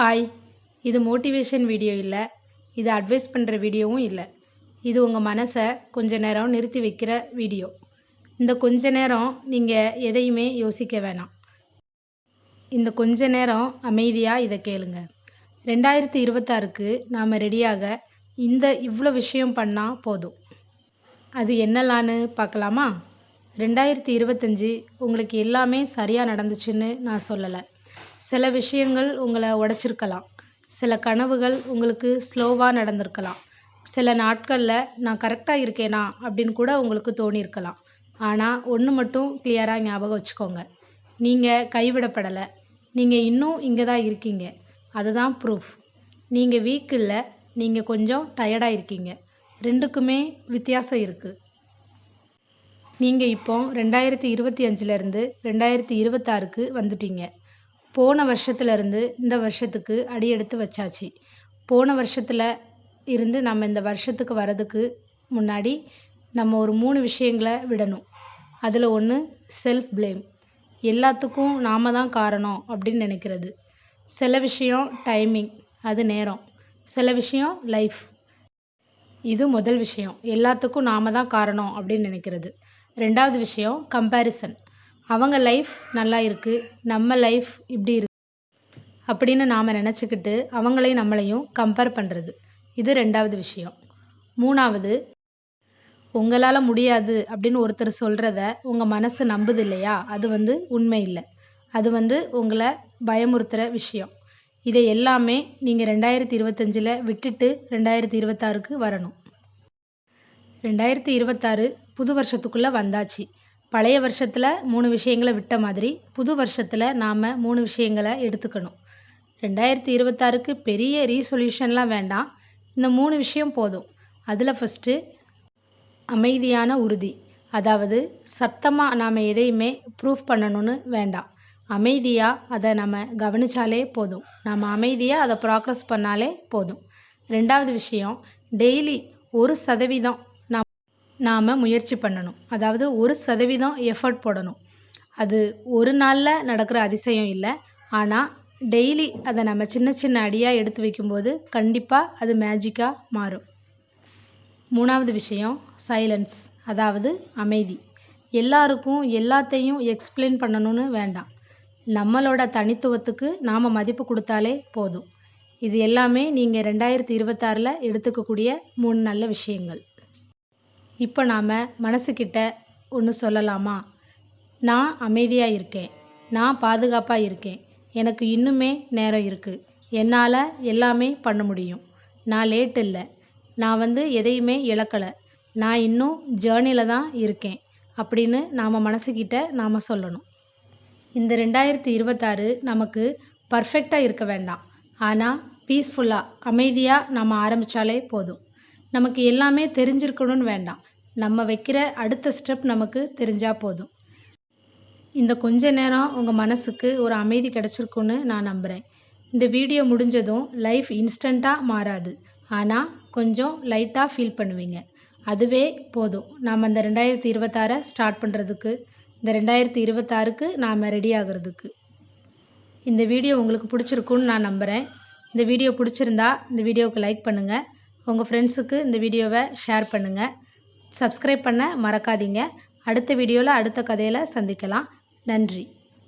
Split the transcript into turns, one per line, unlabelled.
Hi இது motivation video இல்லை. இது அட்வைஸ் பண்ணுற வீடியோவும் இல்லை. இது உங்கள் மனசை கொஞ்ச நேரம் நிறுத்தி வைக்கிற வீடியோ இந்த கொஞ்ச நேரம் நீங்கள் எதையுமே யோசிக்க வேணாம். இந்த கொஞ்ச நேரம் அமைதியாக இதை கேளுங்க. ரெண்டாயிரத்தி இருபத்தாறுக்கு நாம் ரெடியாக இந்த இவ்வளோ விஷயம் பண்ணால் போதும். அது என்னலான்னு பார்க்கலாமா? ரெண்டாயிரத்தி இருபத்தஞ்சி உங்களுக்கு எல்லாமே சரியாக நடந்துச்சுன்னு நான் சொல்லலை. சில விஷயங்கள் உங்களை உடச்சிருக்கலாம். சில கனவுகள் உங்களுக்கு ஸ்லோவாக நடந்திருக்கலாம். சில நாட்களில் நான் கரெக்டாக இருக்கேனா அப்படின்னு கூட உங்களுக்கு தோணியிருக்கலாம். ஆனால் ஒன்று மட்டும் கிளியராக ஞாபகம் வச்சுக்கோங்க. நீங்கள் கைவிடப்படலை. நீங்கள் இன்னும் இங்கே தான் இருக்கீங்க. அதுதான் ப்ரூஃப் நீங்கள் வீக் இல்லை நீங்கள் கொஞ்சம் டயர்டாக இருக்கீங்க. ரெண்டுக்குமே வித்தியாசம் இருக்குது நீங்கள் இப்போ ரெண்டாயிரத்தி இருபத்தி அஞ்சுலேருந்து ரெண்டாயிரத்தி இருபத்தாறுக்கு வந்துட்டீங்க. போன வருஷத்துலேருந்து இந்த வருஷத்துக்கு அடியெடுத்து வச்சாச்சு. போன வருஷத்தில் இருந்து நம்ம இந்த வருஷத்துக்கு வர்றதுக்கு முன்னாடி நம்ம ஒரு மூணு விஷயங்களை விடணும். அதில் ஒன்று செல்ஃப் ப்ளேம் எல்லாத்துக்கும் நாம தான் காரணம் அப்படின்னு நினைக்கிறது. சில விஷயம் டைமிங் அது நேரம். சில விஷயம் லைஃப் இது முதல் விஷயம். எல்லாத்துக்கும் நாம தான் காரணம் அப்படின்னு நினைக்கிறது. ரெண்டாவது விஷயம் கம்பேரிசன் அவங்க லைஃப் நல்லா இருக்குது நம்ம லைஃப் இப்படி இருக்கு அப்படின்னு நாம் நினச்சிக்கிட்டு அவங்களையும் நம்மளையும் கம்பேர் பண்ணுறது இது ரெண்டாவது விஷயம். மூணாவது உங்களால் முடியாது அப்படின்னு ஒருத்தர் சொல்கிறத உங்கள் மனசு நம்புது இல்லையா? அது வந்து உண்மை இல்லை. அது வந்து உங்களை பயமுறுத்துகிற விஷயம். இதை எல்லாமே நீங்கள் ரெண்டாயிரத்தி இருபத்தஞ்சில் விட்டுட்டு ரெண்டாயிரத்தி இருபத்தாறுக்கு வரணும். ரெண்டாயிரத்தி இருபத்தாறு புது வருஷத்துக்குள்ளே வந்தாச்சு. பழைய வருஷத்தில் மூணு விஷயங்களை விட்ட மாதிரி புது வருஷத்தில் நாம் மூணு விஷயங்களை எடுத்துக்கணும். ரெண்டாயிரத்தி இருபத்தாறுக்கு பெரிய ரீசொல்யூஷன்லாம் வேண்டாம். இந்த மூணு விஷயம் போதும். அதில் ஃபஸ்ட்டு அமைதியான உறுதி. அதாவது சத்தமாக நாம் எதையுமே ப்ரூஃப் பண்ணணும்னு வேண்டாம். அமைதியாக அதை நம்ம கவனித்தாலே போதும். நம்ம அமைதியாக அதை ப்ராக்ரஸ் பண்ணாலே போதும். ரெண்டாவது விஷயம் டெய்லி ஒரு சதவீதம் நாம் முயற்சி பண்ணணும். அதாவது ஒரு சதவீதம் எஃபர்ட் போடணும். அது ஒரு நாளில் நடக்கிற அதிசயம் இல்லை. ஆனால் டெய்லி அதை நம்ம சின்ன சின்ன அடியாக எடுத்து வைக்கும்போது கண்டிப்பாக அது மேஜிக்காக மாறும். மூணாவது விஷயம் சைலன்ஸ் அதாவது அமைதி. எல்லாருக்கும் எல்லாத்தையும் எக்ஸ்பிளைன் பண்ணணும்னு வேண்டாம். நம்மளோட தனித்துவத்துக்கு நாம் மதிப்பு கொடுத்தாலே போதும். இது எல்லாமே நீங்கள் ரெண்டாயிரத்தி இருபத்தாறில் எடுத்துக்கக்கூடிய மூணு நல்ல விஷயங்கள். இப்போ நாம் மனசுக்கிட்ட ஒன்று சொல்லலாமா? நான் அமைதியாக இருக்கேன். நான் பாதுகாப்பாக இருக்கேன். எனக்கு இன்னுமே நேரம் இருக்குது என்னால் எல்லாமே பண்ண முடியும். நான் லேட் இல்லை. நான் வந்து எதையுமே இழக்கலை. நான் இன்னும் ஜேர்னியில் தான் இருக்கேன் அப்படின்னு நாம் மனசுக்கிட்ட நாம் சொல்லணும். இந்த ரெண்டாயிரத்தி இருபத்தாறு நமக்கு பர்ஃபெக்டாக இருக்க வேண்டாம். ஆனால் பீஸ்ஃபுல்லாக அமைதியாக நம்ம ஆரம்பித்தாலே போதும். நமக்கு எல்லாமே தெரிஞ்சிருக்கணும்னு வேண்டாம். நம்ம வைக்கிற அடுத்த ஸ்டெப் நமக்கு தெரிஞ்சால் போதும். இந்த கொஞ்ச நேரம் உங்கள் மனசுக்கு ஒரு அமைதி கிடச்சிருக்குன்னு நான் நம்புகிறேன் இந்த வீடியோ முடிஞ்சதும் லைஃப் இன்ஸ்டண்ட்டாக மாறாது. ஆனால் கொஞ்சம் லைட்டாக ஃபீல் பண்ணுவீங்க. அதுவே போதும். நாம் அந்த ரெண்டாயிரத்தி இருபத்தாறை ஸ்டார்ட் பண்ணுறதுக்கு இந்த ரெண்டாயிரத்தி இருபத்தாறுக்கு நாம் ரெடி ஆகிறதுக்கு. இந்த வீடியோ உங்களுக்கு பிடிச்சிருக்குன்னு நான் நம்புகிறேன் இந்த வீடியோ பிடிச்சிருந்தா இந்த வீடியோவுக்கு லைக் பண்ணுங்கள் உங்கள் ஃப்ரெண்ட்ஸுக்கு இந்த வீடியோவை ஷேர் பண்ணுங்கள் சப்ஸ்கிரைப் பண்ண மறக்காதீங்க. அடுத்த வீடியோவில் அடுத்த கதையில் சந்திக்கலாம். நன்றி.